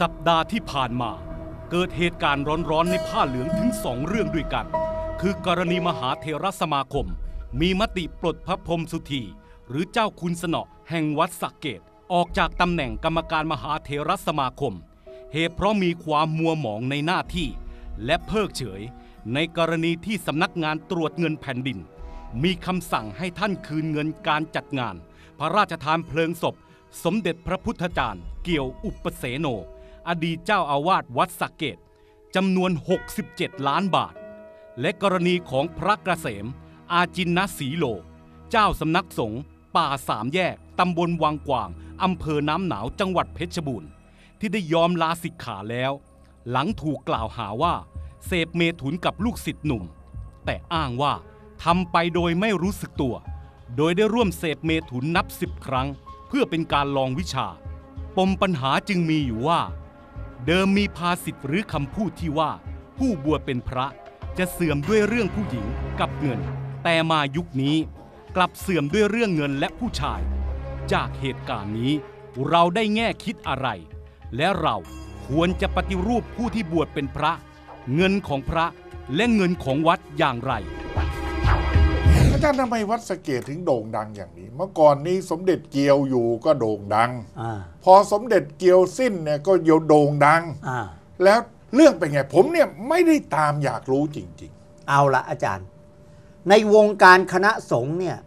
สัปดาห์ที่ผ่านมา เกิดเหตุการณ์ร้อนๆในผ้าเหลืองถึงสองเรื่องด้วยกัน คือกรณีมหาเทรสมาคม มีมติปลดพระพรมสุธี หรือเจ้าคุณสนอแห่งวัดสักเกต ออกจากตำแหน่งกรรมการมหาเทรสมาคม เหตุเพราะมีความมัวหมองในหน้าที่ และเพิกเฉย ในกรณีที่สำนักงานตรวจเงินแผ่นดิน มีคำสั่งให้ท่านคืนเงินการจัดงาน พระราชทานเพลิงศพ สมเด็จพระพุทธจารย์ เกี่ยวอุปเสโน อดีตเจ้าอาวาสวัดสักเกตจำนวน 67 ล้านบาท และกรณีของพระกระเสม อาจินนสีโล เจ้าสำนักสงฆ์ป่าสามแยกตำบลวังกวางอำเภอน้ำหนาวจังหวัดเพชรบูรณ์ ที่ได้ยอมลาสิกขาแล้ว หลังถูกกล่าวหาว่า เสพเมถุนกับลูกศิษย์หนุ่ม แต่อ้างว่าทำไปโดยไม่รู้สึกตัว โดยได้ร่วมเสพเมถุนนับสิบครั้ง เพื่อเป็นการลองวิชา ปมปัญหาจึงมีอยู่ว่า เดิมมีภาษิตหรือคำพูดที่ว่า ผู้บวชเป็นพระจะเสื่อมด้วยเรื่องผู้หญิงกับเงิน แต่มายุคนี้กลับเสื่อมด้วยเรื่องเงินและผู้ชาย จากเหตุการณ์นี้เราได้แง่คิดอะไร และเราควรจะปฏิรูปผู้ที่บวชเป็นพระ เงินของพระและเงินของวัดอย่างไร จารย์ทำไมวัดสะเกตถึงโด่งดังอย่างนี้ เมื่อก่อนนี้สมเด็จเกียวอยู่ก็โด่งดังอ่าพอสมเด็จเกียวสิ้นเนี่ยก็โยโด่งดังอ่าแล้วเรื่องเป็นไง ผมเนี่ยไม่ได้ตามอยากรู้จริงเอาละอาจารย์ ในวงการคณะสงฆ์เนี่ย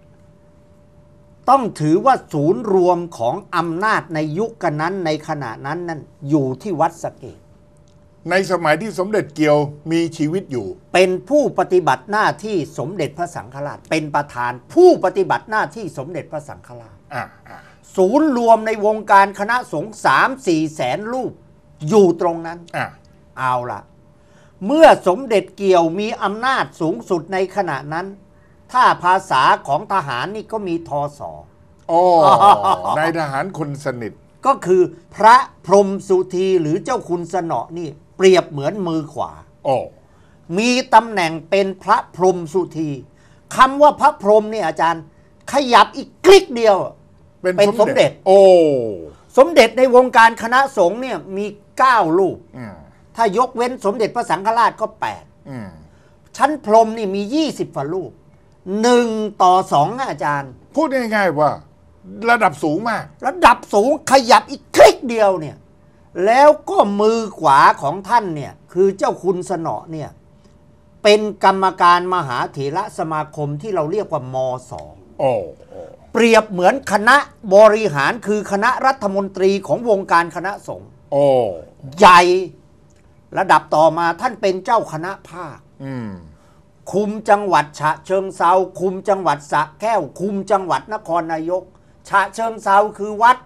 ต้องถือว่าศูนย์รวมของอำนาจในยุคกันนั้นในขณะนั้นนั่นอยู่ที่วัดสะเกตๆ ในสมัยที่สมเด็จเกียวมีชีวิตอยู่ เป็นผู้ปฏิบัติหน้าที่สมเด็จพระสังฆราช เป็นประธานผู้ปฏิบัติหน้าที่สมเด็จพระสังฆราช อ่าอ่าศูนย์รวมในวงการคณะสงฆ์สามสี่แสนรูป อยู่ตรงนั้น อ่าเอาละเมื่อสมเด็จเกี่ยวมีอำนาจสูงสุดในขณะนั้น ถ้าภาษาของทหารนี่ก็มีทอสอ โอ้นายทหารคนสนิท ก็คือพระพรหมสุธีหรือเจ้าคุณสนอนี่ เปรียบเหมือนมือขวา โอ้มีตำแหน่งเป็นพระพรหมสุธีคำว่าพระพรหมเนี่ยอาจารย์ ขยับอีกคลิกเดียว เป็นสมเด็จ โอ้ สมเด็จในวงการคณะสงฆ์เนี่ยมี9รูป อืมถ้ายกเว้นสมเด็จพระสังฆราชก็8อืมชั้นพรหมนี่มี 20ฝ่ารูปหนึ่งต่อสองนะอาจารย์ พูดง่ายๆว่า ระดับสูงมาก ระดับสูงขยับอีกคลิกเดียวเนี่ย แล้วก็มือขวาของท่านเนี่ยคือเจ้าคุณสนอเนี่ยเป็นกรรมการมหาเถระสมาคมที่เราเรียกว่ามสองโอ้โอ้เปรียบเหมือนคณะบริหารคือคณะรัฐมนตรีของวงการคณะสงฆ์โอ้ใหญ่ระดับต่อมาท่านเป็นเจ้าคณะภาคอืมคุมจังหวัดฉะเชิงเซาคุมจังหวัดสระแก้ว คุมจังหวัดนครนายก ฉะเชิงเซาคือวัด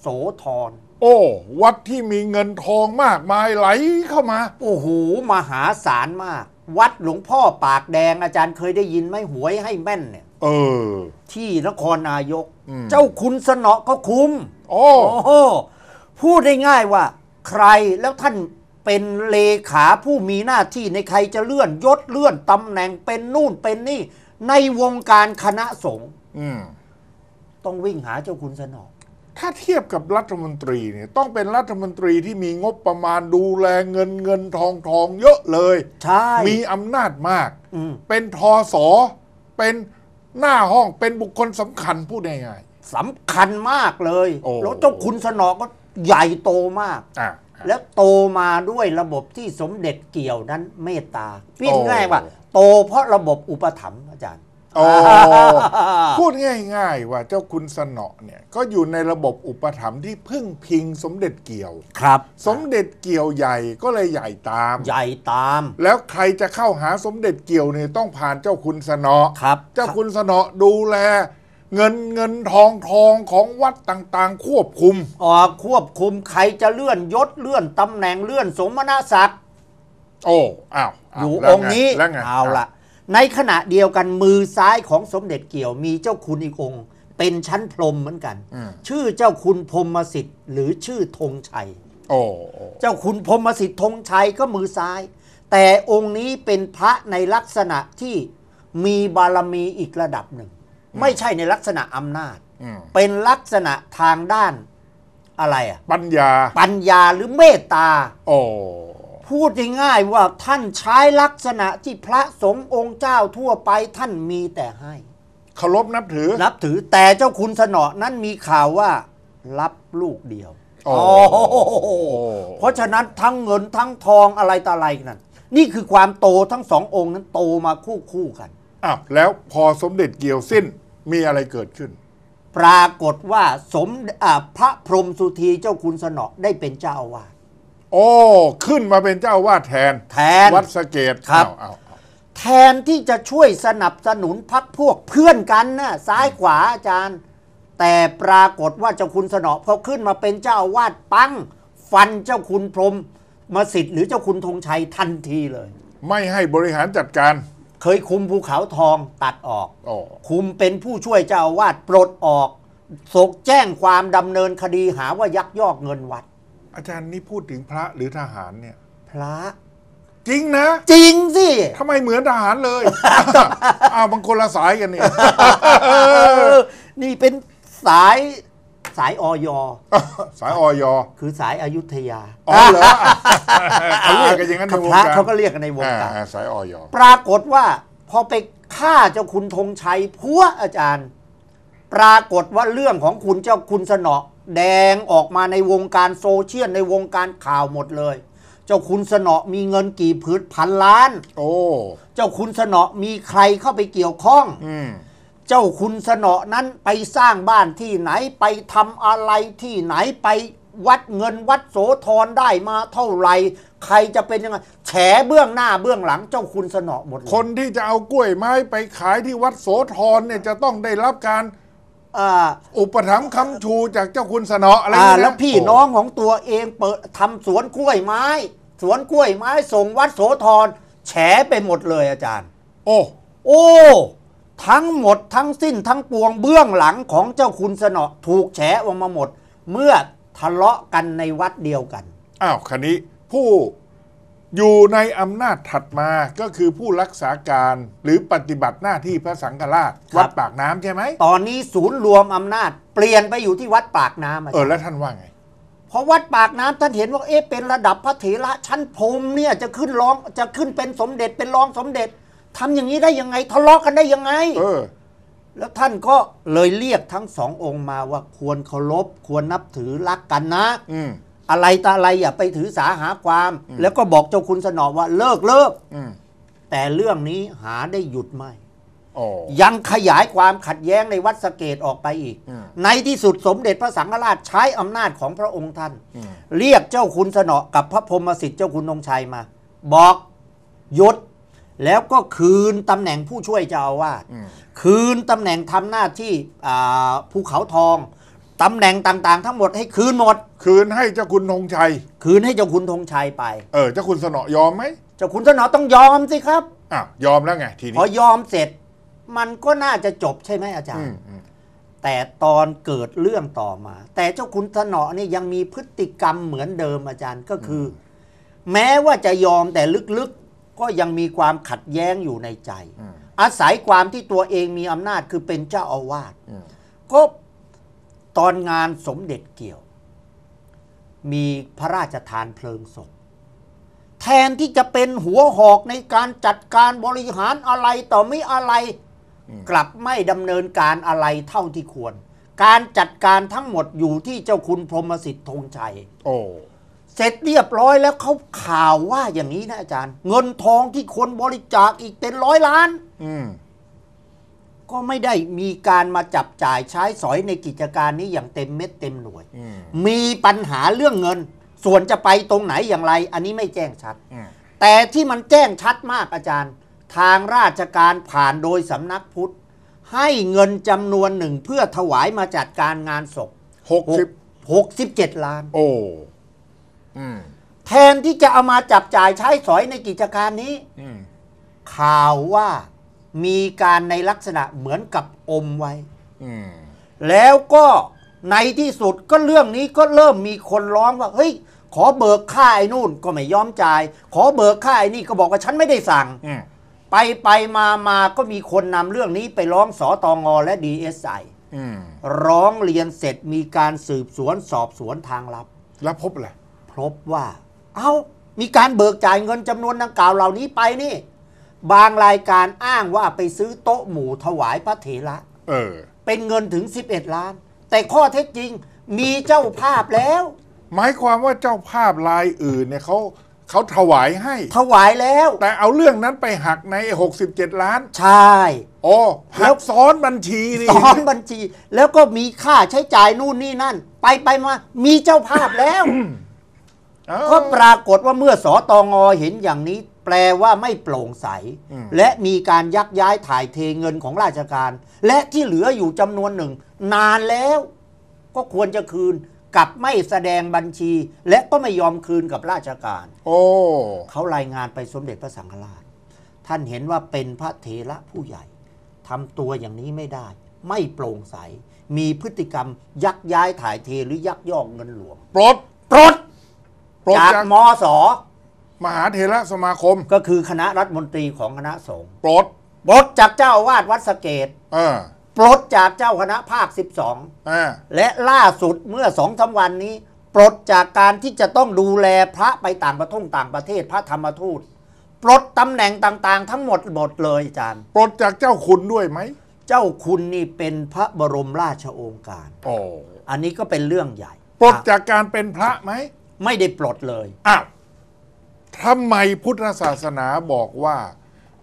โสธร โอ้ วัดที่มีเงินทองมากมายไหลเข้ามา โอ้โหมหาศาลมาก วัดหลวงพ่อปากแดงอาจารย์เคยได้ยินไหมหวยให้แม่นเนี่ย เออ ที่นครนายก อืม เจ้าคุณสนอก็คุมโอ้ โอ้โหพูดได้ง่ายว่า ใครแล้วท่านเป็นเลขาผู้มีหน้าที่ในใครจะเลื่อนยศเลื่อนตำแหน่งเป็นนู่นเป็นนี่ ในวงการคณะสงฆ์อืม ต้องวิ่งหาเจ้าคุณสนอ ถ้าเทียบกับรัฐมนตรีเนี่ยต้องเป็นรัฐมนตรีที่มีงบประมาณดูแลเงินเงินทองทองเยอะเลย ใช่ มีอำนาจมาก อืม เป็นทอสอเป็นหน้าห้องเป็นบุคคลสำคัญพูดง่าย สำคัญมากเลยโอ้ แล้วเจ้าคุณสนอก็ใหญ่โตมาก ๆอะ แล้วโตมาด้วยระบบที่สมเด็จเกี่ยวนั้นเมตตาพี่โอ้ ง่ายว่า โตเพราะระบบอุปถัมภ์อาจารย์ โอ้พูดง่ายๆว่าเจ้าคุณสนอเนี่ยก็อยู่ในระบบอุปถัมภ์ที่พึ่งพิงสมเด็จเกี่ยว ครับ สมเด็จเกี่ยวใหญ่ก็เลยใหญ่ตาม ใหญ่ตาม แล้วใครจะเข้าหาสมเด็จเกี่ยวเนี่ยต้องผ่านเจ้าคุณสนอครับ เจ้าคุณสนอดูแลเงินเงินทองทองของวัดต่างๆ ควบคุมออกควบคุมใครจะเลื่อนยศเลื่อนตำแหน่งเลื่อนสมณศักดิ์โอ้อ้าวาวอยู่แล้วองค์นี้แล้วไงเอาละ ในขณะเดียวกันมือซ้ายของสมเด็จเกี่ยวมีเจ้าคุณอีกองค์ เป็นชั้นพรหมเหมือนกันอืมชื่อเจ้าคุณพรหมสิทธิ์ หรือชื่อธงชัยโอ้โอ้เจ้าคุณพรหมสิทธิ์ธงชัยก็มือซ้าย แต่องค์นี้เป็นพระในลักษณะที่มีบารมีอีกระดับหนึ่ง ไม่ใช่ในลักษณะอำนาจอืมเป็นลักษณะทางด้านอะไรอะ ปัญญา ปัญญาหรือเมตตา โอ้ พูดง่ายๆว่าท่านใช้ลักษณะที่พระสงฆ์องค์เจ้าทั่วไปท่านมีแต่ให้เคารพนับถือ นับถือแต่เจ้าคุณสนอนั้นมีข่าวว่ารับลูกเดียวโอ้โอ้เพราะฉะนั้นทั้งเงินทั้งทองอะไรต่ออะไรนั่นนี่คือความโตทั้งสององค์นั้นโตมาคู่คู่ๆกันอ้าวแล้วพอสมเด็จเกี่ยวสิ้นมีอะไรเกิดขึ้น ปรากฏว่าสมอ่าพระพรหมสุธีเจ้าคุณสนอได้เป็นเจ้าอาวาส โอ้ขึ้นมาเป็นเจ้าวาดแทนแทน วัดสะเกตครับ เอาเอาเอาแทนที่จะช่วยสนับสนุนพักพวกเพื่อนกันนะซ้ายขวาอาจารย์ แต่ปรากฏว่าเจ้าคุณสนอพอขึ้นมาเป็นเจ้าอาวาดปัง ฟันเจ้าคุณพรหมมาสิทธิ์หรือเจ้าคุณธงชัยทันทีเลย ไม่ให้บริหารจัดการเคยคุมภูเขาทองตัดออก โอ้คุมเป็นผู้ช่วยเจ้าอาวาดปลดออกสกแจ้งความดำเนินคดีหาว่ายักยอกเงินวัด อาจารย์นี่พูดถึงพระหรือทหารเนี่ย พระ จริงนะจริงสิ ทำไมเหมือนทหารเลย อ้าวบางคนละสายกันนี่เออนี่เป็นสายสายออยสายออย คือสายอายุทยาอ๋อเหรอเขาเรียกกันอย่างนั้นในวงพระการเขาก็เรียกกันในวงการ อ่าสายออยปรากฏว่าพอไปฆ่าเจ้าคุณธงชัยพัวอาจารย์ ปรากฏว่าเรื่องของคุณเจ้าคุณสนอ แดงออกมาในวงการโซเชียลในวงการข่าวหมดเลย เจ้าคุณสนอมีเงินกี่พืชพันล้าน โอ้ เจ้าคุณสนอมีใครเข้าไปเกี่ยวข้อง อืมเจ้าคุณสนอนั้นไปสร้างบ้านที่ไหนไปทำอะไรที่ไหนไปวัดเงินวัดโสธรได้มาเท่าไหร่ใครจะเป็นยังไงแฉเบื้องหน้าเบื้องหลังเจ้าคุณสนอหมดเลยคนที่จะเอากล้วยไม้ไปขายที่วัดโสธรเนี่ยจะต้องได้รับการ อ่าอุปถัมภ์คำชูจากเจ้าคุณสนออะไรออ่าย่างเงี้ยแล้วพี่น้องของตัวเองเปิดทำสวนกล้วยไม้ สวนกล้วยไม้ส่งวัดโสธรแฉไปหมดเลยอาจารย์ โอ้โอ้ทั้งหมดทั้งสิ้นทั้งปวงเบื้องหลังของเจ้าคุณสนอถูกแฉออกมาหมด เมื่อทะเลาะกันในวัดเดียวกัน อ้าวคันนี้ผู้ อยู่ในอำนาจถัดมาก็คือผู้รักษาการหรือปฏิบัติหน้าที่พระสังฆราชครับวัดปากน้ำใช่ไหมตอนนี้ศูนย์รวมอำนาจ เปลี่ยนไปอยู่ที่วัดปากน้ำอาเอจาอรย์แล้วท่านว่าไงพอวัดปากน้ำท่านเห็นว่าเอ๊ะเป็นระดับพระเถระชั้นพรหมเนี่ยจะขึ้นร้องจะขึ้นเป็นสมเด็จเป็นรองสมเด็จทำอย่างนี้ได้ยังไงทะเลาะกันได้ยังไง เออ แล้วท่านก็เลยเรียกทั้งสององค์มาว่าควรเคารพควรนับถือรักกันนะ อืม อะไรตาอะไรอย่าไปถือสาหาความ แล้วก็บอกเจ้าคุณสนอว่าเลิกเลิกอืมแต่เรื่องนี้หาได้หยุดไม่โอ้ยังขยายความขัดแย้งในวัดสะเกตออกไปอีกอืมในที่สุดสมเด็จพระสังฆราชใช้อำนาจของพระองค์ท่านอืมเรียกเจ้าคุณสนอกับพระพรหมสิทธิ์เจ้าคุณองค์ชัยมา บอกหยุดแล้วก็คืนตำแหน่งผู้ช่วยเจ้าอาวาสอืมคืนตำแหน่งทำหน้าที่อ่าภูเขาทอง ตำแหน่งต่างๆ ทั้งหมดให้คืนหมด คืนให้เจ้าคุณธงชัย คืนให้เจ้าคุณธงชัยไป เออเจ้าคุณสนอยอมไหมเจ้าคุณสนอต้องยอมสิครับอ้าวยอมแล้วไงทีพนี้อยอมเสร็จ มันก็น่าจะจบใช่ไหมอาจารอืย์มอืมแต่ตอนเกิดเรื่องต่อมา แต่เจ้าคุณถนอเนี่ยยังมีพฤติกรรมเหมือนเดิมอาจารย์ก็คืออแม้ว่าจะยอมแต่ลึกๆก็ยังมีความขัดแย้งอยู่ในใจอืมอาศัยความที่ตัวเองมีอำนาจคือเป็นเจ้าอาวาสอืมก็ ตอนงานสมเด็จเกี่ยว มีพระราชทานเพลิงศพแทนที่จะเป็นหัวหอกในการจัดการบริหารอะไรต่อไม่อะไร กลับไม่ดำเนินการอะไรเท่าที่ควร การจัดการทั้งหมดอยู่ที่เจ้าคุณพรหมสิทธิ์ธงชัย โอ้เสร็จเรียบร้อยแล้วเขาข่าวว่าอย่างนี้นะอาจารย์ เงินทองที่คนบริจาคอีกเป็นร้อยล้าน อืม ก็ไม่ได้มีการมาจับจ่ายใช้สอยในกิจการนี้อย่างเต็มเม็ดเต็มหน่วย อืมมีปัญหาเรื่องเงิน ส่วนจะไปตรงไหนอย่างไร อันนี้ไม่แจ้งชัด อืมแต่ที่มันแจ้งชัดมากอาจารย์ ทางราชการผ่านโดยสำนักพุทธ ให้เงินจำนวนหนึ่งเพื่อถวายมาจัดการงานศพหกสิบ67ล้าน โอ้อืมแทนที่จะเอามาจับจ่ายใช้สอยในกิจการนี้ อืมข่าวว่า มีการในลักษณะเหมือนกับอมไว้อืมแล้วก็ในที่สุดก็เรื่องนี้ก็เริ่มมีคนร้องว่า เฮ้ย ขอเบิกค่าไอ้นู่นก็ไม่ยอมจ่าย ขอเบิกค่าไอ้นี่ก็บอกว่าฉันไม่ได้สั่งอืมไปไปมามาก็มีคนนำเรื่องนี้ไปร้องสอตองอและดีเอสไอออืมร้องเรียนเสร็จมีการสืบสวนสอบสวนทางลับ แล้วพบอะไรพบว่า เอา้ามีการเบิกจ่ายเงินจำนวนดังกล่าวเหล่านี้ไปนี่ บางรายการอ้างว่าไปซื้อโต๊ะหมู่ถวายพระเถระเออ เป็นเงินถึง 11 ล้าน แต่ข้อเท็จจริงมีเจ้าภาพแล้ว หมายความว่าเจ้าภาพรายอื่นเนี่ยเขาเขาถวายให้ ถวายแล้ว แต่เอาเรื่องนั้นไปหักใน 67 ล้าน ใช่ โอ้หักซ้อนบัญชีนี่ซ้อนบัญชี แล้วก็มีค่าใช้จ่ายนู่นนี่นั่น ไปไปมา มีเจ้าภาพแล้วเอ้าก็ปรากฏว่าเมื่อสอตองอเห็นอย่างนี้ แปลว่าไม่โปร่งใสอืมและมีการยักย้ายถ่ายเทเงินของราชการ และที่เหลืออยู่จำนวนหนึ่ง นานแล้วก็ควรจะคืนกลับไม่แสดงบัญชี และก็ไม่ยอมคืนกับราชการ โอ้เขารายงานไปสมเด็จพระสังฆราช ท่านเห็นว่าเป็นพระเถระผู้ใหญ่ทำตัวอย่างนี้ไม่ได้ ไม่โปร่งใส มีพฤติกรรมยักย้ายถ่ายเทหรือยักยอกเงินหลวงปลดปลดปลดจากจากมส มหาเถระสมาคมก็คือคณะรัฐมนตรีของคณะสงฆ์ปลดปลดจากเจ้าอาวาสวัดสะเกตเออปลดจากเจ้าคณะภาคอ่า12และล่าสุดเมื่อสองสาวันนี้ ปลดจากการที่จะต้องดูแลพระไปต่างประเทศต่างประเทศพระธรรมทูต ปลดตำแหน่งต่างๆ ทั้งหมดหมดเลยอาจารย์ ปลดจากเจ้าคุณด้วยไหม เจ้าคุณนี่เป็นพระบรมราชโองการโอ้อันนี้ก็เป็นเรื่องใหญ่ ปลดจากการเป็นพระไหม ไม่ได้ปลดเลย อ้าว ทำไมพุทธศาสนาบอกว่า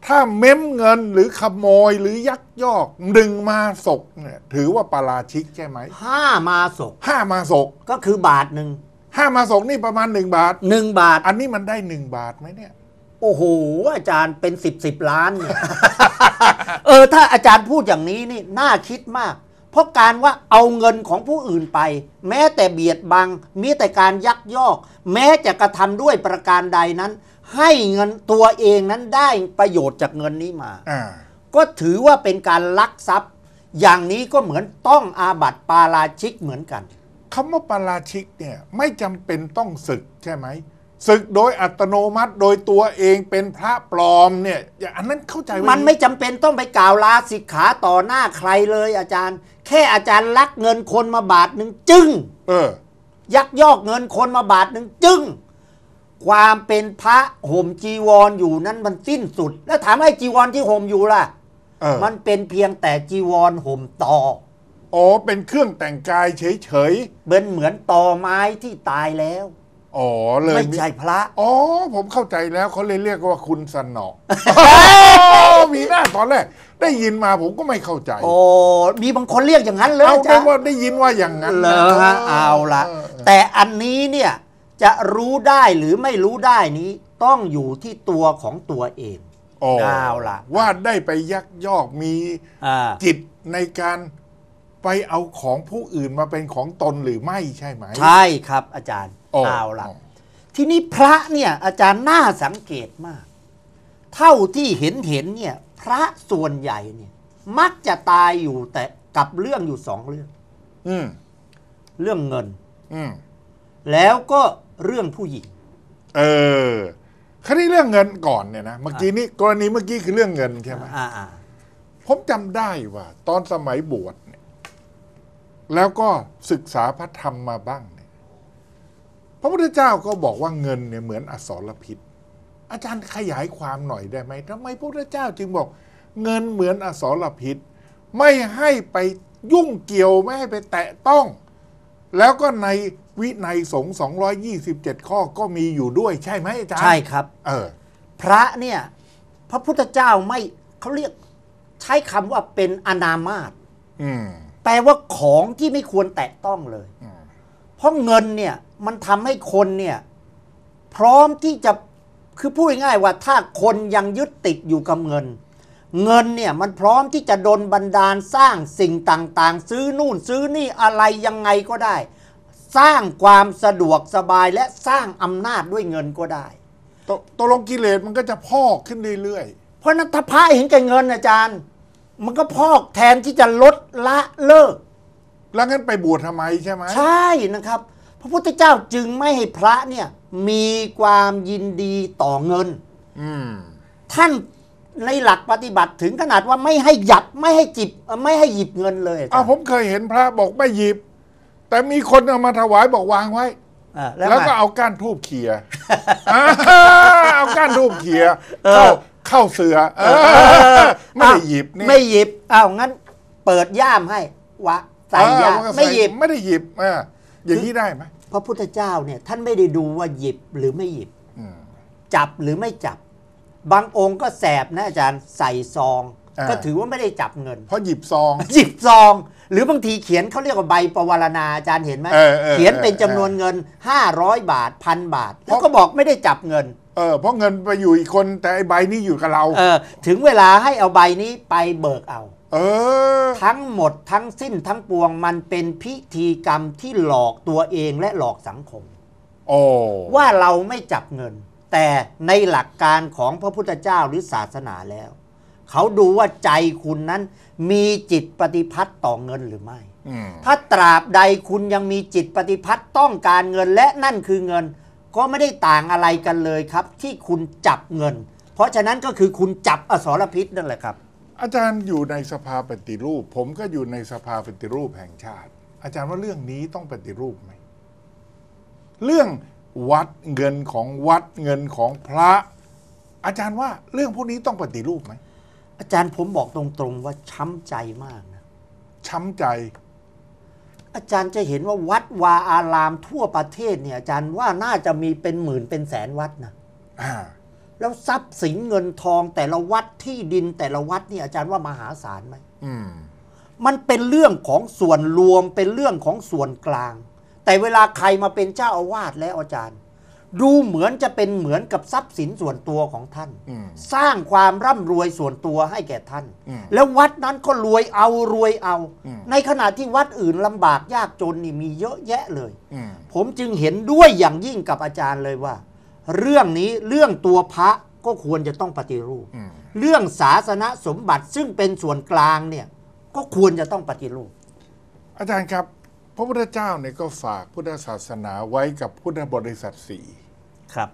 ถ้าเม้มเงินหรือขโมยหรือยักยอกดึงมาศกเนี่ยถือว่าปาราชิกใช่ไหมห้ามาศกห้ามาศกก็คือบาทหนึ่งห้ามาศกนี่ประมาณหนึ่งบาทหนึ่งบาท อันนี้มันได้หนึ่งบาทไหมเนี่ยโอ้โห อาจารย์เป็นสิบสิบล้านเนี่ยเออ ถ้าอาจารย์พูดอย่างนี้นี่น่าคิดมาก เพราะการว่าเอาเงินของผู้อื่นไป แม้แต่เบียดบังมีแต่การยักยอก แม้จะกระทำด้วยประการใดนั้น ให้เงินตัวเองนั้นได้ประโยชน์จากเงินนี้มาอ่าก็ถือว่าเป็นการลักทรัพย์ อย่างนี้ก็เหมือนต้องอาบัติปาราชิกเหมือนกันคำว่าปาราชิกเนี่ยไม่จำเป็นต้องศึกใช่ไหมศึกโดยอัตโนมัติโดยตัวเองเป็นพระปลอมเนี่ยอย่างอันนั้นเข้าใจว้มันไม่จำเป็นต้องไปกล่าวลาสิกขาต่อหน้าใครเลยอาจารย์ แค่อาจารย์ลักเงินคนมาบาทหนึ่งจึ้งเออ ยักยอกเงินคนมาบาทหนึ่งจึ้งความเป็นพระห่มจีวรออยู่นั้นมันสิ้นสุด แล้วถามไอ้จีวรที่ห่มอยู่ล่ะเออ มันเป็นเพียงแต่จีวรห่มตออ๋อเป็นเครื่องแต่งกายเฉยเป็นเหมือนตอไม้ที่ตายแล้ว ๆอ๋อเลยไม่ใช่พระ อ๋อ ผมเข้าใจแล้วเขาเลยเรียกว่าคุณสนอ มีหน้าตอนแรก ได้ยินมาผมก็ไม่เข้าใจโอ้มีบางคนเรียกอย่างนั้นเลยเอาอาได้จารย์ว่าได้ยินว่าอย่างนั้นเหรอฮะเอาละเออแต่อันนี้เนี่ยจะรู้ได้หรือไม่รู้ได้นี้ ต้องอยู่ที่ตัวของตัวเองอ๋อเอาล่ะ ว่าได้ไปยักยอกมีอ่า จิตในการไปเอาของผู้อื่นมาเป็นของตนหรือไม่ใช่ไหม ใช่ครับอาจารย์อ๋อเอาละทีนี้พระเนี่ยอาจารย์น่าสังเกตมาก เท่าที่เห็นเห็นเนี่ย พระส่วนใหญ่เนี่ย มักจะตายอยู่แต่กับเรื่องอยู่สองเรื่อง อืมเรื่องเงิน อืมแล้วก็เรื่องผู้หญิง เออคราวนี้เรื่องเงินก่อนเนี่ยนะเมื่อกี้นี้กรณีเมื่อกี้คือเรื่องเงินใช่ไหมอ่าอ่าผมจำได้ว่า ตอนสมัยบวชเนี่ย แล้วก็ศึกษาพระธรรมมาบ้างเนี่ยพระพุทธเจ้าก็บอกว่าเงินเนี่ยเหมือนอสรพิษ อาจารย์ขยายความหน่อยได้ไหมทำไมพระพุทธเจ้าจึงบอก เงินเหมือนอสรพิษ ไม่ให้ไปยุ่งเกี่ยวไม่ให้ไปแตะต้อง แล้วก็ในวินัยสงฆ์227 ข้อก็มีอยู่ด้วยใช่ไหมอาจารย์ใช่ครับ เออ พระเนี่ย พระพุทธเจ้าไม่เขาเรียกใช้คำว่าเป็นอนามาตอืมแปลว่าของที่ไม่ควรแตะต้องเลยอืมเพราะเงินเนี่ย มันทำให้คนเนี่ย พร้อมที่จะ คือพูดง่ายๆว่าถ้าคนยังยึดติดอยู่กับเงิน เงินเนี่ยมันพร้อมที่จะดนบันดาลสร้างสิ่งต่างๆ ซื้อนู่นซื้อนี่อะไรยังไงก็ได้ สร้างความสะดวกสบายและสร้างอำนาจด้วยเงินก็ได้ตตกลงกิเลสมันก็จะพอกขึ้นเรื่อยเพราะฉะนั้นถ้าพระเห็นแก่เงินอาจารย์ มันก็พอกแทนที่จะลดละเลิกๆแล้วงั้นไปบวชทำไมใช่ไหมใช่นะครับ พระพุทธเจ้าจึงไม่ให้พระเนี่ยมีความยินดีต่อเงินอืมท่านในหลักปฏิบัติถึงขนาดว่าไม่ให้หยับไม่ให้จิบเอ่อไม่ให้หยิบเงินเลยอาจารอ้าวย์ผมเคยเห็นพระบอกไม่หยิบ แต่มีคนเอามาถวายบอกวางไว้อ่าแล้วก็ไงเอาก้านทูบเขี่ยอ่าเอาก้านทูบเขี่ยเออเข้าเข้าเสือเออไม่ได้หยิบนี่ไม่หยิบอ้าวงั้น เปิดย่ามให้วะใส่ย่ามเออไม่หยิบไม่ได้หยิบอ่า อย่างนี้ได้ไหมพระพุทธเจ้าเนี่ยท่านไม่ได้ดูว่าหยิบหรือไม่หยิบอืมจับหรือไม่จับ บางองค์ก็แสบนะอาจารย์ใส่ซองอ่าก็ถือว่าไม่ได้จับเงิน เพราะหยิบซอง หยิบซอง หรือบางทีเขียนเขาเรียกว่าใบประวารณาอาจารย์เห็นไหมเออเออเขียนเป็นจำนวนเงิน 500 บาทพันบาท แล้วก็บอกไม่ได้จับเงินเออเพราะเงินไปอยู่อีกคนแต่ไอ้ใบนี้อยู่กับเรา เออ ถึงเวลาให้เอาใบนี้ไปเบิกเอา เออ ทั้งหมดทั้งสิ้นทั้งปวงมันเป็นพิธีกรรมที่หลอกตัวเองและหลอกสังคม โอ้ว่าเราไม่จับเงิน แต่ในหลักการของพระพุทธเจ้าหรือศาสนาแล้ว เขาดูว่าใจคุณนั้นมีจิตปฏิพัติต่อเงินหรือไม่ อืมถ้าตราบใดคุณยังมีจิตปฏิพัติต้องการเงินและนั่นคือเงิน ก็ไม่ได้ต่างอะไรกันเลยครับ ที่คุณจับเงิน เพราะฉะนั้นก็คือคุณจับอสรพิษนั่นแหละครับ อาจารย์อยู่ในสภาปฏิรูป ผมก็อยู่ในสภาปฏิรูปแห่งชาติ อาจารย์ว่าเรื่องนี้ต้องปฏิรูปไหม เรื่องวัดเงินของวัดเงินของพระ อาจารย์ว่าเรื่องพวกนี้ต้องปฏิรูปไหม อาจารย์ผมบอกตรงๆว่าช้ำใจมากนะ ช้ำใจ อาจารย์จะเห็นว่าวัดวาอารามทั่วประเทศเนี่ยอาจารย์ว่าน่าจะมีเป็นหมื่นเป็นแสนวัดนะอ่า แล้วทรัพย์สินเงินทองแต่ละวัดที่ดินแต่ละวัดเนี่ยอาจารย์ว่ามหาศาลไหมอืมมันเป็นเรื่องของส่วนรวมเป็นเรื่องของส่วนกลาง แต่เวลาใครมาเป็นเจ้าอาวาสแล้วอาจารย์ ดูเหมือนจะเป็นเหมือนกับทรัพย์สินส่วนตัวของท่านอืมสร้างความร่ำรวยส่วนตัวให้แก่ท่านอืมแล้ววัดนั้นก็รวยเอารวยเอาอืมในขณะที่วัดอื่นลำบากยากจนนี่มีเยอะแยะเลยอืมผมจึงเห็นด้วยอย่างยิ่งกับอาจารย์เลยว่า เรื่องนี้เรื่องตัวพระก็ควรจะต้องปฏิรูปอืมเรื่องศาสนสมบัติซึ่งเป็นส่วนกลางเนี่ยก็ควรจะต้องปฏิรูป อาจารย์ครับ พระพุทธเจ้าเนี่ยก็ฝากพุทธศาสนาไว้กับพุทธบริษัทสี่ครับ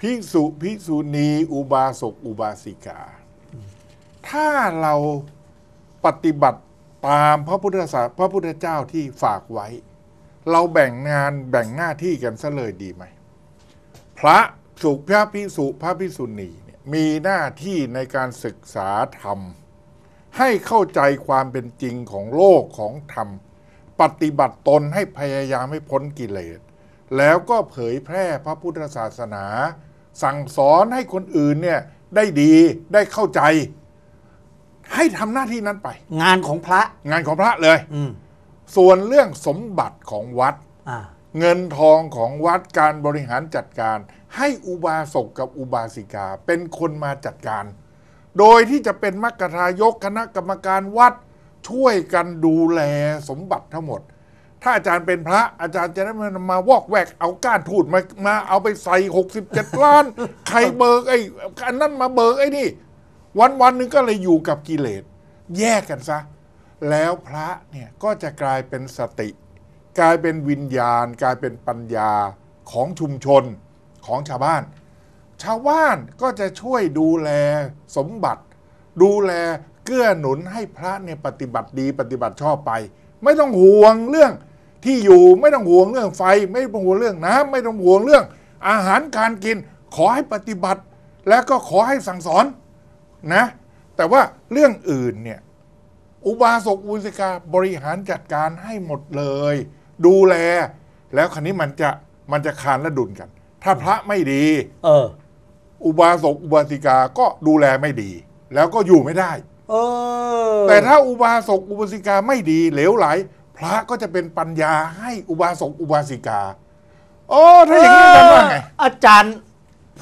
ภิกษุภิกษุณี อุบาสกอุบาสิกา ถ้าเราปฏิบัติตามพระพุทธศาสพระพุทธเจ้าที่ฝากไว้ เราแบ่งงานแบ่งหน้าที่กันซะเลยดีไหม พระสุพระภิกษุพระภิกษุณีเนี่ยมีหน้าที่ในการศึกษาธรรม ให้เข้าใจความเป็นจริงของโลกของธรรม ปฏิบัติตนให้พยายามให้พ้นกิเลส แล้วก็เผยแพร่พระพุทธศาสนา สั่งสอนให้คนอื่นเนี่ยได้ดีได้เข้าใจ ให้ทำหน้าที่นั้นไป งานของพระงานของพระเลยอืมส่วนเรื่องสมบัติของวัดอ่า เงินทองของวัดการบริหารจัดการ ให้อุบาสกกับอุบาสิกาเป็นคนมาจัดการ โดยที่จะเป็นมัคคทายกคณะกรรมการวัดช่วยกันดูแลสมบัติทั้งหมด ถ้าอาจารย์เป็นพระอาจารย์จะได้มามาวอกแวกเอาก้านทูดมามาเอาไปใส่ 67 ล้าน ใครเบิกไอ้อันนั้นมาเบิกไอ้นี่ วันวันหนึงก็เลยอยู่กับกิเลส แยกกันซะ แล้วพระเนี่ยก็จะกลายเป็นสติ กลายเป็นวิญญาณ กลายเป็นปัญญาของชุมชนของชาวบ้าน ชาวบ้านก็จะช่วยดูแลสมบัติ ดูแลเกื้อหนุนให้พระเนี่ยปฏิบัติดีปฏิบัติชอบไป ไม่ต้องห่วงเรื่องที่อยู่ไม่ต้องห่วงเรื่องไฟ ไม่ต้องห่วงเรื่องน้ำไม่ต้องห่วงเรื่อง อาหารการกินขอให้ปฏิบัติ แล้วก็ขอให้สั่งสอนนะ แต่ว่าเรื่องอื่นเนี่ยอุบาสกอุบาสิกาบริหารจัดการให้หมดเลย ดูแล แล้วคันนี้มันจะมันจะคานและดุลกัน ถ้าพระไม่ดี เออ อุบาสกอุบาสิกาก็ดูแลไม่ดี แล้วก็อยู่ไม่ได้ เออแต่ถ้าอุบาสกอุบาสิกาไม่ดีเหลวไหล พระก็จะเป็นปัญญาให้อุบาสกอุบาสิกาโอ้ถ้าอย่างนี้อาจารย์ว่าไงเอออาจารย์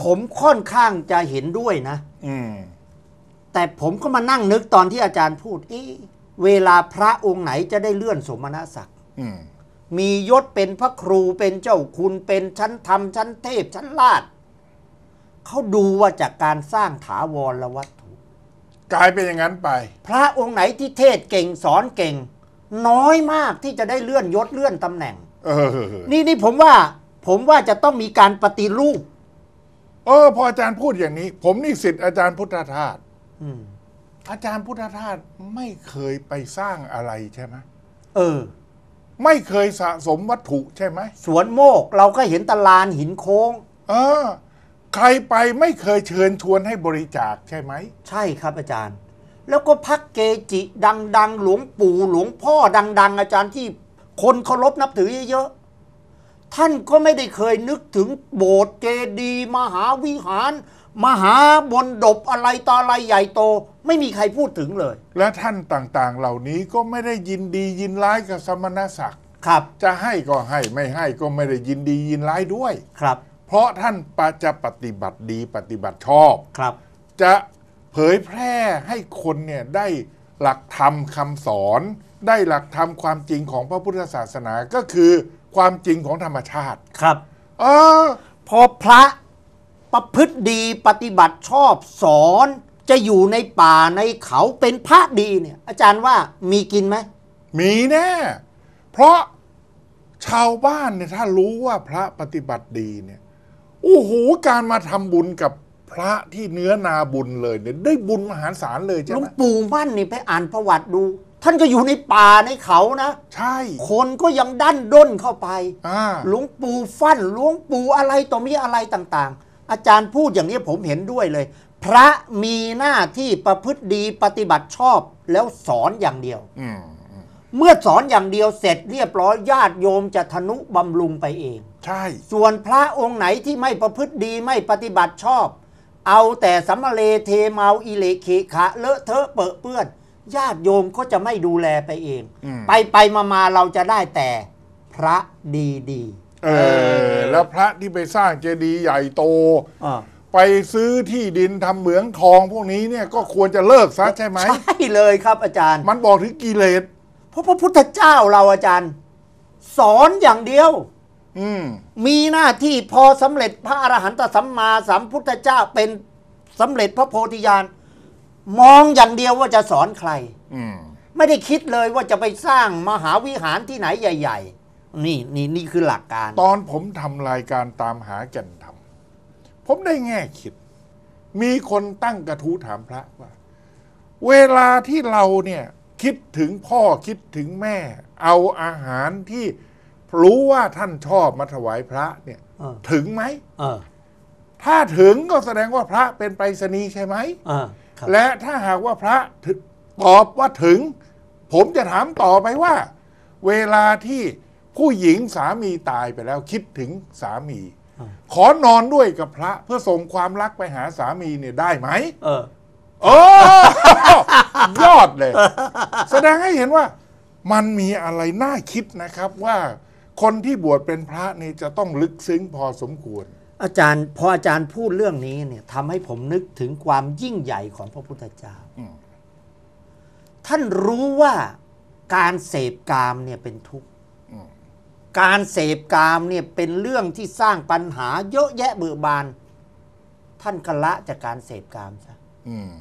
ผมค่อนข้างจะเห็นด้วยนะ อืม แต่ผมก็มานั่งนึกตอนที่อาจารย์พูดเอ๊ะเวลาพระองค์ไหนจะได้เลื่อนสมณศักดิ์ อืม มียศเป็นพระครูเป็นเจ้าคุณเป็นชั้นธรรมชั้นเทพชั้นราชเขาดูว่าจากการสร้างถาวรวัตถุ กลายเป็นอย่างนั้นไป พระองค์ไหนที่เทศเก่งสอนเก่ง น้อยมากที่จะได้เลื่อนยศเลื่อนตำแหน่งเออนี่นี่ผมว่า ผมว่าจะต้องมีการปฏิรูป เออ พออาจารย์พูดอย่างนี้ ผมนี่สิทธิ์อาจารย์พุทธทาสอืมอาจารย์พุทธทาสไม่เคยไปสร้างอะไรใช่ไหมเออ ไม่เคยสะสมวัตถุใช่ไหมสวนโมกเราก็เห็นตลานหินโค้ง เออ ใครไปไม่เคยเชิญชวนให้บริจาคใช่ไหม ใช่ครับอาจารย์ แล้วก็พักเกจิ ดัง ๆ หลวงปู่หลวงพ่อดัง ๆ อาจารย์ที่คนเคารพนับถือเยอะๆท่านก็ไม่ได้เคยนึกถึงโบสถ์เจดีย์มหาวิหาร มหาบนดบอะไรต่ออะไรใหญ่โต ไม่มีใครพูดถึงเลย และท่านต่างๆ เหล่านี้ก็ไม่ได้ยินดียินร้ายกับสมณศักดิ์ครับ จะให้ก็ให้ไม่ให้ก็ไม่ได้ยินดียินร้ายด้วยครับ เพราะท่านปะจะปฏิบัติดีปฏิบัติชอบครับ จะเผยแพร่ให้คนเนี่ยได้หลักธรรมคำสอน ได้หลักธรรมความจริงของพระพุทธศาสนาก็คือความจริงของธรรมชาติครับ เออพอพระ ประพฤติดีปฏิบัติชอบสอนจะอยู่ในป่าในเขาเป็นพระดีเนี่ย อาจารย์ว่ามีกินไหมมีแน่ เพราะชาวบ้านเนี่ยถ้ารู้ว่าพระปฏิบัติดีเนี่ยโอ้โหการมาทำบุญกับพระที่เนื้อนาบุญเลยเนี่ยได้บุญมหาศาลเลยหใช่ลวไหงมปู่มั่นนี่ไปอ่านประวัติดู ท่านก็อยู่ในป่าในเขานะ ใช่ คนก็ยังดันด้นเข้าไปอ่าหลวงปู่ฟั่นหลวงปู่อะไรต่อมีอะไรต่างๆ อาจารย์พูดอย่างนี้ผมเห็นด้วยเลย พระมีหน้าที่ประพฤติดีปฏิบัติชอบแล้วสอนอย่างเดียวอืมเมื่อสอนอย่างเดียวเสร็จเรียบร้อยญาติโยมจะทนุบำรุงไปเอง ใช่ ส่วนพระองค์ไหนที่ไม่ประพฤติดีไม่ปฏิบัติชอบ เอาแต่สัมมาเลเทเมาอิเลเคขะเลอะเทอะเปอะเปื้อนญาติโยมก็จะไม่ดูแลไปเองอืมไปไปมามาเราจะได้แต่พระดีดี เออ แล้วพระที่ไปสร้างเจดีย์ใหญ่โต อ่าไปซื้อที่ดินทำเหมืองทองพวกนี้เนี่ยก็ควรจะเลิกซะใช่ไหม ใช่เลยครับอาจารย์ มันบอกถึงกิเลส เพราะพระพุทธเจ้าเราอาจารย์ สอนอย่างเดียว อืม มีหน้าที่พอสำเร็จพระอรหันตสัมมาสัมพุทธเจ้าเป็นสำเร็จพระโพธิญาณมองอย่างเดียวว่าจะสอนใคร อืม ไม่ได้คิดเลยว่าจะไปสร้างมหาวิหารที่ไหนใหญ่ๆ นี่นี่นี่คือหลักการ ตอนผมทำรายการตามหาแก่นธรรมผมได้แง่คิด มีคนตั้งกระทู้ถามพระว่า เวลาที่เราเนี่ยคิดถึงพ่อคิดถึงแม่ เอาอาหารที่รู้ว่าท่านชอบมาถวายพระเนี่ยเออ ถึงไหม เออถ้าถึงก็แสดงว่าพระเป็นไปรษณีย์ใช่ไหมเออครับและถ้าหากว่าพระถึตอบว่าถึง ผมจะถามต่อไปว่า เวลาที่ ผู้หญิงสามีตายไปแล้วคิดถึงสามี ขอนอนด้วยกับพระเพื่อส่งความรักไปหาสามีเนี่ยได้ไหมเออโอ้ยอดเลย แสดงให้เห็นว่า มันมีอะไรน่าคิดนะครับว่าคนที่บวชเป็นพระนี่จะต้องลึกซึ้งพอสมควร อาจารย์พออาจารย์พูดเรื่องนี้เนี่ยทำให้ผมนึกถึงความยิ่งใหญ่ของพระพุทธเจ้าอืมท่านรู้ว่าการเสพกามเนี่ยเป็นทุกข์อืม การเสพกามเนี่ยเป็นเรื่องที่สร้างปัญหาเยอะแยะเบื่อบาน ท่านก็ละจากการเสพกามซะอืม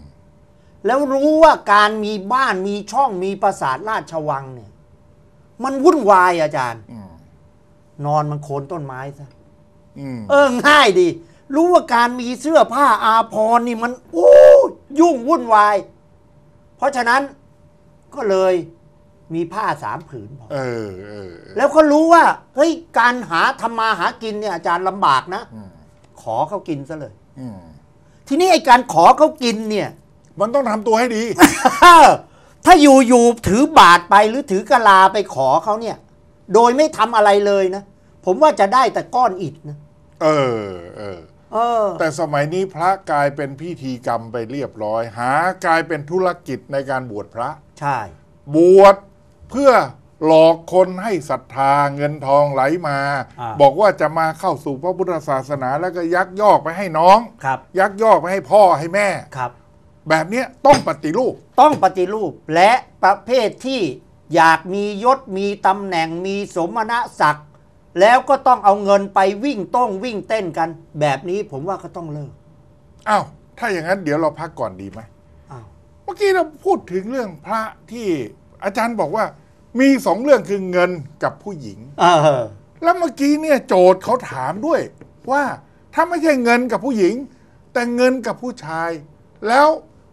แล้วรู้ว่าการมีบ้านมีช่องมีปราสาทราชวังเนี่ย มันวุ่นวายอาจารย์อืมนอนมันโคนต้นไม้ซะอืมเออง่ายดี รู้ว่าการมีเสื้อผ้าอาภรณ์นี่มันโอ้ยุ่งวุ่นวาย เพราะฉะนั้นก็เลย มีผ้าสามผืนพอเออเออเออแล้วก็รู้ว่าเฮ้ยการหาทำมาหากินเนี่ยอาจารย์ลำบากนะอืมขอเขากินซะเลยอืมทีนี้ไอ้การขอเขากินเนี่ย มันต้องทำตัวให้ดี ถ้าอยู่อยู่ถือบาทไปหรือถือกะลาไปขอเขาเนี่ย โดยไม่ทำอะไรเลยนะ ผมว่าจะได้แต่ก้อนอิฐนะเออเออเออแต่สมัยนี้พระกลายเป็นพิธีกรรมไปเรียบร้อย หากลายเป็นธุรกิจในการบวชพระ ใช่ บวช เพื่อหลอกคนให้ศรัทธาเงินทองไหลมาาบอกว่าจะมาเข้าสู่พระพุทธศาสนาแล้วก็ยักยอกไปให้น้อง ครับ ยักยอกไปให้พ่อให้แม่ ครับ แบบเนี้ยต้องปฏิรูป ต้องปฏิรูปและประเภทที่อยากมียศมีตำแหน่งมีสมณศักดิ์แล้วก็ต้องเอาเงินไปวิ่งต้งวิ่งเต้นกัน แบบนี้ผมว่าก็ต้องเลิกอ้าว ถ้าอย่างนั้นเดี๋ยวเราพักก่อนดีไหม อ้าว เมื่อกี้เราพูดถึงเรื่องพระที่ อาจารย์บอกว่ามีสองเรื่องคือเงินกับผู้หญิง เออ แล้วเมื่อกี้เนี่ยโจทย์เขาถามด้วยว่าถ้าไม่ใช่เงินกับผู้หญิง แต่เงินกับผู้ชาย แล้ว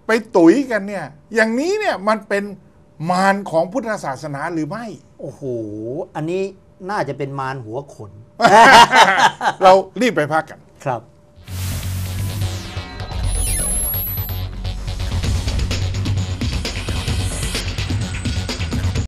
ไปตุ๋ยกันเนี่ย อย่างนี้เนี่ยมันเป็นมารของพุทธศาสนาหรือไม่ โอ้โห อันนี้น่าจะเป็นมารหัวขน เรารีบไปพักกัน ครับ